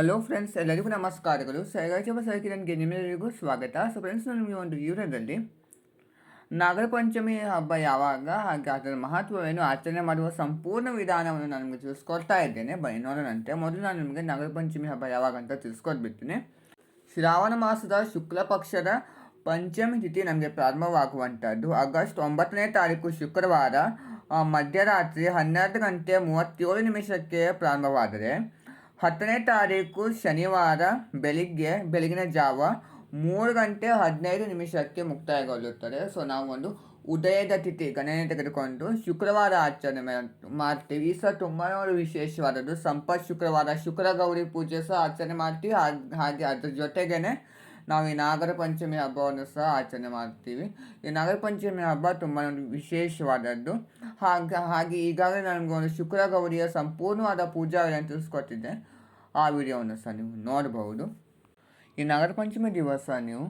Hello friends ಎಲ್ಲರಿಗೂ ನಮಸ್ಕಾರಗಳು. ಸೈರಾಜಬ ನನಗೆ ನಿಮ್ಮೆಲ್ಲರಿಗೂ ಸ್ವಾಗತ. ಸೊ ಫ್ರೆಂಡ್ಸ್ ನಿಮಗೆ ಒಂದು ವಿವರದಲ್ಲಿ ನಾಗರ ಪಂಚಮಿ ಹಬ್ಬ ಯಾವಾಗ ಹಾಗೆ ಅದರ ಮಹತ್ವವೇನು ಆಚರಣೆ ಮಾಡುವ ಸಂಪೂರ್ಣ ವಿಧಾನವನ್ನು ನಾನು ನಿಮಗೆ ತಿಳಿಸ್ಕೊಡ್ತಾ ಇದ್ದೇನೆ. ಬನ್ನಿ ನೋಡೋಣಂತೆ ಮೊದಲು ನಾನು ನಿಮಗೆ ನಾಗರ ಪಂಚಮಿ ಹಬ್ಬ ಯಾವಾಗ ಅಂತ ತಿಳಿಸ್ಕೊಟ್ಬಿಡ್ತೀನಿ. ಶ್ರಾವಣ ಮಾಸದ ಶುಕ್ಲ ಪಕ್ಷದ ಪಂಚಮಿ ತಿಥಿ ನಮಗೆ ಪ್ರಾರಂಭವಾಗುವಂಥದ್ದು. ಆಗಸ್ಟ್ ಒಂಬತ್ತನೇ ತಾರೀಕು ಶುಕ್ರವಾರ ಮಧ್ಯರಾತ್ರಿ ಹನ್ನೆರಡು ಗಂಟೆ ಮೂವತ್ತೇಳು ನಿಮಿಷಕ್ಕೆ ಪ್ರಾರಂಭವಾದರೆ ಹತ್ತನೇ ತಾರೀಕು ಶನಿವಾರ ಬೆಳಿಗ್ಗೆ, ಬೆಳಗಿನ ಜಾವ ಮೂರು ಗಂಟೆ ಹದಿನೈದು ನಿಮಿಷಕ್ಕೆ ಮುಕ್ತಾಯಗೊಳ್ಳುತ್ತದೆ. ಸೊ ನಾವು ಒಂದು ಉದಯದ ತಿಥಿ ಗಣನೆ ತೆಗೆದುಕೊಂಡು ಶುಕ್ರವಾರ ಆಚರಣೆ ಮಾಡ್ತೀವಿ. ಈ ಸಹ ತುಂಬ ವಿಶೇಷವಾದದ್ದು. ಸಂಪತ್ ಶುಕ್ರವಾರ ಶುಕ್ರ ಗೌರಿ ಪೂಜೆ ಸಹ ಆಚರಣೆ ಮಾಡ್ತೀವಿ. ಹಾಗೆ ಅದ್ರ ಜೊತೆಗೇನೆ ನಾವು ಈ ನಾಗರ ಪಂಚಮಿ ಹಬ್ಬವನ್ನು ಸಹ ಆಚರಣೆ ಮಾಡ್ತೀವಿ. ಈ ನಾಗರ ಪಂಚಮಿ ಹಬ್ಬ ತುಂಬ ವಿಶೇಷವಾದದ್ದು. ಹಾಗೆ ಹಾಗೆ ಈಗಾಗಲೇ ನನಗೆ ಒಂದು ಶುಕ್ರ ಗೌರಿಯ ಸಂಪೂರ್ಣವಾದ ಪೂಜಾ ತಿಳಿಸ್ಕೊಟ್ಟಿದ್ದೆ. ಆ ವಿಡಿಯೋವನ್ನು ಸಹ ನೀವು ನೋಡಬಹುದು. ಈ ನಾಗರ ಪಂಚಮಿ ದಿವಸ ನೀವು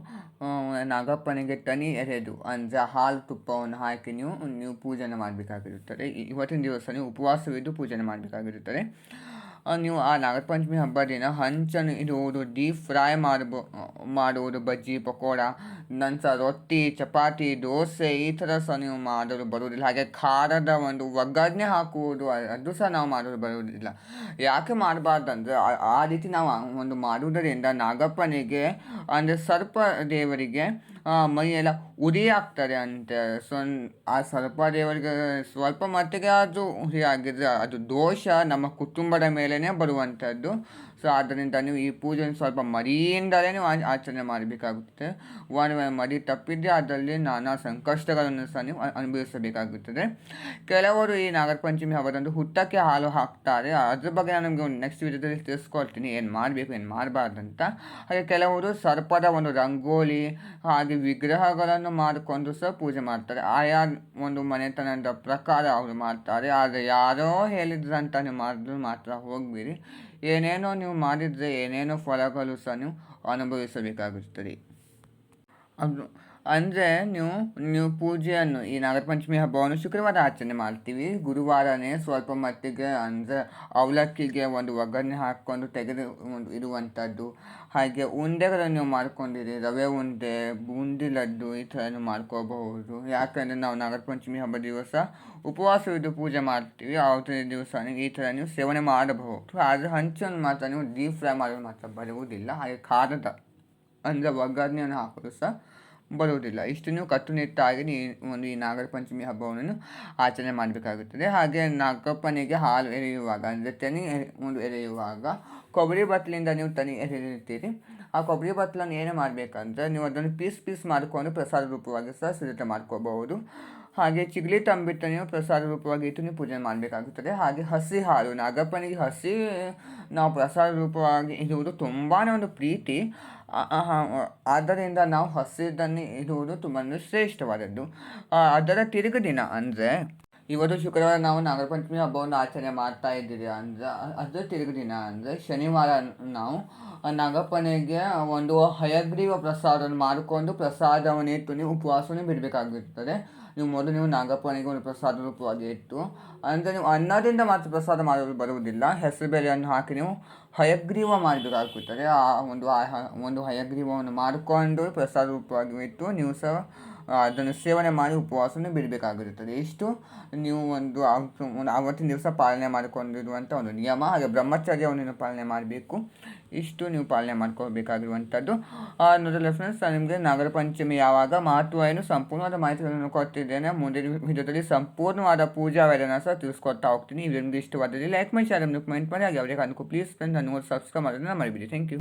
ನಾಗಪ್ಪನಿಗೆ ತನಿ ಎರೆದು, ಅಂದರೆ ಹಾಲು ತುಪ್ಪವನ್ನು ಹಾಕಿ ನೀವು ನೀವು ಪೂಜೆನ ಮಾಡಬೇಕಾಗಿರುತ್ತದೆ. ಇವತ್ತಿನ ದಿವಸ ನೀವು ಉಪವಾಸವಿದ್ದು ಪೂಜೆನ ಮಾಡಬೇಕಾಗಿರುತ್ತದೆ. ನೀವು ಆ ನಾಗಪಂಚಮಿ ಹಬ್ಬ ದಿನ ಹಂಚನ್ನು ಇಡುವುದು ಡೀಪ್ ಫ್ರೈ ಮಾಡಬೋ, ಮಾಡುವುದು ಬಜ್ಜಿ, ಪಕೋಡ ನಂತರ ರೊಟ್ಟಿ, ಚಪಾತಿ, ದೋಸೆ ಈ ಥರ ಸಹ ನೀವು ಮಾಡಲು ಬರುವುದಿಲ್ಲ. ಹಾಗೆ ಖಾರದ ಒಂದು ಒಗ್ಗರಣೆ ಹಾಕುವುದು ಅದು ಸಹ ನಾವು ಮಾಡಲು ಬರುವುದಿಲ್ಲ. ಯಾಕೆ ಮಾಡಬಾರ್ದಂದ್ರೆ ಆ ರೀತಿ ನಾವು ಒಂದು ಮಾಡುವುದರಿಂದ ನಾಗಪ್ಪನಿಗೆ, ಅಂದರೆ ಸರ್ಪ ದೇವರಿಗೆ ಮೈಯೆಲ್ಲ ಉರಿ ಆಗ್ತದೆ ಅಂತ. ಸೊ ಆ ಸರ್ಪ ದೇವರಿಗೆ ಸ್ವಲ್ಪ ಮಟ್ಟಿಗೆ ಅದು ಉರಿ ಆಗಿದ್ರೆ ಅದು ದೋಷ ನಮ್ಮ ಕುಟುಂಬದ ಮೇಲೇ ಬರುವಂಥದ್ದು. ಸೊ ಆದ್ದರಿಂದ ನೀವು ಈ ಪೂಜೆಯನ್ನು ಸ್ವಲ್ಪ ಮರಿಯಿಂದಲೇ ನೀವು ಆಚರಣೆ ಮಾಡಬೇಕಾಗುತ್ತದೆ. ಒಂದು ಮರಿ ತಪ್ಪಿದ್ದರೆ ಅದರಲ್ಲಿ ನಾನಾ ಸಂಕಷ್ಟಗಳನ್ನು ಸಹ ನೀವು ಅನುಭವಿಸಬೇಕಾಗುತ್ತದೆ. ಕೆಲವರು ಈ ನಾಗರ ಪಂಚಮಿ ಹಬ್ಬದಂದು ಹುಟ್ಟಕ್ಕೆ ಹಾಲು ಹಾಕ್ತಾರೆ. ಅದ್ರ ಬಗ್ಗೆ ನಾನು ನಿಮಗೆ ಒಂದು ನೆಕ್ಸ್ಟ್ ವಿಡಿಯೋದಲ್ಲಿ ತಿಳಿಸ್ಕೊಳ್ತೀನಿ. ಏನು ಮಾಡಬೇಕು, ಏನು ಮಾಡಬಾರ್ದಂತ. ಹಾಗೆ ಕೆಲವರು ಸರ್ಪದ ಒಂದು ರಂಗೋಲಿ ಹಾಗೆ ವಿಗ್ರಹಗಳನ್ನು ಮಾಡಿಕೊಂಡು ಸಹ ಪೂಜೆ ಮಾಡ್ತಾರೆ. ಆಯಾ ಒಂದು ಮನೆತನದ ಪ್ರಕಾರ ಅವರು ಮಾಡ್ತಾರೆ. ಆದರೆ ಯಾರೋ ಹೇಳಿದ್ರಂತ ನೀವು ಮಾಡಿದ್ರು ಮಾತ್ರ ಹೋಗ್ಬಿಡಿ. ಏನೇನೋ ನೀವು ಮಾಡಿದರೆ ಏನೇನೋ ಫಲಗಳು ಸಹ ನೀವು ಅನುಭವಿಸಬೇಕಾಗುತ್ತದೆ ಅದು ಅಂದರೆ ನೀವು ನೀವು ಪೂಜೆಯನ್ನು ಈ ನಾಗರ ಪಂಚಮಿ ಹಬ್ಬವನ್ನು ಶುಕ್ರವಾರ ಆಚರಣೆ ಮಾಡ್ತೀವಿ. ಗುರುವಾರನೇ ಸ್ವಲ್ಪ ಮಟ್ಟಿಗೆ ಅಂದರೆ ಅವಲಕ್ಕಿಗೆ ಒಂದು ಒಗ್ಗರಣೆ ಹಾಕ್ಕೊಂಡು ತೆಗೆದು ಇರುವಂಥದ್ದು. ಹಾಗೆ ಉಂಡೆಗಳನ್ನು ನೀವು ಮಾಡ್ಕೊಂಡಿರಿ. ರವೆ ಉಂಡೆ, ಬೂಂದಿ ಲಡ್ಡು ಈ ಥರನೂ ಮಾಡ್ಕೋಬಹುದು. ಯಾಕಂದರೆ ನಾವು ನಾಗರ ಪಂಚಮಿ ಹಬ್ಬ ದಿವಸ ಉಪವಾಸವಿದ್ದು ಪೂಜೆ ಮಾಡ್ತೀವಿ. ಆವತ್ತಿನ ದಿವಸ ಈ ಥರ ನೀವು ಸೇವನೆ ಮಾಡಬಹುದು. ಆದರೆ ಹಂಚನ್ನು ಮಾತ್ರ ನೀವು ಡೀಪ್ ಫ್ರೈ ಮಾಡೋದು ಮಾತ್ರ ಬರುವುದಿಲ್ಲ. ಹಾಗೆ ಖಾರದ ಅಂದರೆ ಒಗ್ಗರಣೆಯನ್ನು ಹಾಕಲು ಸಹ ಬರುವುದಿಲ್ಲ ಇಷ್ಟು ನೀವು ಕಟ್ಟುನಿಟ್ಟಾಗಿ ನೀ ಒಂದು ಈ ನಾಗರ ಪಂಚಮಿ ಹಬ್ಬವನ್ನು ಆಚರಣೆ ಮಾಡಬೇಕಾಗುತ್ತದೆ. ಹಾಗೆ ನಾಗಪ್ಪನಿಗೆ ಹಾಲು ಎರೆಯುವಾಗ, ಅಂದರೆ ತನಿ ಒಂದು ಎರೆಯುವಾಗ ಕೊಬ್ಬರಿ ಬತ್ತಲಿಂದ ನೀವು ತನಿ ಎರೆಯುತ್ತೀರಿ. ಆ ಕೊಬ್ಬರಿ ಬತ್ತಲನ್ನು ಏನು ಮಾಡಬೇಕಂದ್ರೆ ನೀವು ಅದನ್ನು ಪೀಸ್ ಪೀಸ್ ಮಾಡಿಕೊಂಡು ಪ್ರಸಾದ ರೂಪವಾಗಿ ಸಹ ಸಿದ್ಧತೆ ಮಾಡ್ಕೋಬಹುದು. ಹಾಗೆ ಚಿಗಲಿ ತಂಬಿಟ್ಟು ನೀವು ಪ್ರಸಾದ ರೂಪವಾಗಿ ಇಟ್ಟು ನೀವು ಪೂಜೆ ಮಾಡಬೇಕಾಗುತ್ತದೆ. ಹಾಗೆ ಹಸಿ ಹಾಲು, ನಾಗಪ್ಪನಿಗೆ ಹಸಿ, ನಾವು ಪ್ರಸಾದ ರೂಪವಾಗಿ ಇರುವುದು ತುಂಬಾ ಒಂದು ಪ್ರೀತಿ. ಆದ್ದರಿಂದ ನಾವು ಹಸಿದನ್ನು ಇಡುವುದು ತುಂಬಾ ಶ್ರೇಷ್ಠವಾದದ್ದು. ಅದರ ತಿರುಗು ದಿನ ಅಂದರೆ, ಇವತ್ತು ಶುಕ್ರವಾರ ನಾವು ನಾಗರಪಂಚಮಿ ಹಬ್ಬವನ್ನು ಆಚರಣೆ ಮಾಡ್ತಾ ಇದ್ದೀರಿ ಅಂದರೆ ಅದರ ತಿರುಗು ದಿನ ಅಂದರೆ ಶನಿವಾರ ನಾವು ನಾಗಪ್ಪನಿಗೆ ಒಂದು ಹಯಗ್ರೀವ ಪ್ರಸಾದವನ್ನು ಮಾಡಿಕೊಂಡು ಪ್ರಸಾದವನ್ನು ಇಟ್ಟು ಉಪವಾಸವನ್ನು ಬಿಡಬೇಕಾಗಿರುತ್ತದೆ ನೀವು ಮೊದಲು ನೀವು ನಾಗಪ್ಪನಿಗೆ ಒಂದು ಪ್ರಸಾದ ರೂಪವಾಗಿ ಇಟ್ಟು ಅಂದರೆ ನೀವು ಅನ್ನದಿಂದ ಮಾತ್ರ ಪ್ರಸಾದ ಮಾಡಲು ಬರುವುದಿಲ್ಲ. ಹೆಸರು ಬೇಳೆಯನ್ನು ಹಾಕಿ ನೀವು ಹಯಗ್ರೀವ ಮಾಡಬೇಕಾಗುತ್ತದೆ ಆ ಒಂದು ಒಂದು ಹಯಗ್ರೀವವನ್ನು ಮಾಡಿಕೊಂಡು ಪ್ರಸಾದ ರೂಪವಾಗಿ ಇಟ್ಟು, ನೀವು ಸಹ ಅದನ್ನು ಸೇವನೆ ಮಾಡಿ ಉಪವಾಸವನ್ನು ಬಿಡಬೇಕಾಗಿರುತ್ತದೆ. ಇಷ್ಟು ನೀವು ಒಂದು ಒಂದು ಆವತ್ತಿನ ದಿವಸ ಪಾಲನೆ ಮಾಡಿಕೊಂಡಿರುವಂಥ ಒಂದು ನಿಯಮ ಹಾಗೆ ಬ್ರಹ್ಮಚರ್ಯವನ್ನು ಪಾಲನೆ ಮಾಡಬೇಕು. ಇಷ್ಟು ನೀವು ಪಾಲನೆ ಮಾಡ್ಕೋಬೇಕಾಗಿರುವಂಥದ್ದು ನೋಡಲ್ಲ ಫ್ರೆಂಡ್ಸ್ ನಿಮಗೆ ನಾಗರ ಪಂಚಮಿ ಯಾವಾಗ ಮಹತ್ವ ಏನು? ಸಂಪೂರ್ಣವಾದ ಮಾಹಿತಿಗಳನ್ನು ಕೊಡ್ತಿದ್ದೇನೆ ಮುಂದಿನ ವಿಡಿಯೋದಲ್ಲಿ ಸಂಪೂರ್ಣವಾದ ಪೂಜಾ ವೇದನ ಸಹ ತಿಳಿಸ್ಕೊಡ್ತಾ ಹೋಗ್ತೀನಿ. ಇದು ನಿಮಗೆ ಇಷ್ಟವಾದಲ್ಲಿ ಲೈಕ್ ಮಾಡಿ ಶೇರ್ ಕಮೆಂಟ್ ಮಾಡಿ. ಹಾಗೆ ಅವರಿಗೆ ಅನ್ಕೋ ಪ್ಲೀಸ್ ಫ್ರೆಂಡ್ಸ್ ನಾನು ಸಬ್ಸ್ಕ್ರೈಬ್ ಮಾಡೋದನ್ನು ಮರಿಬಿಡಿ. Thank you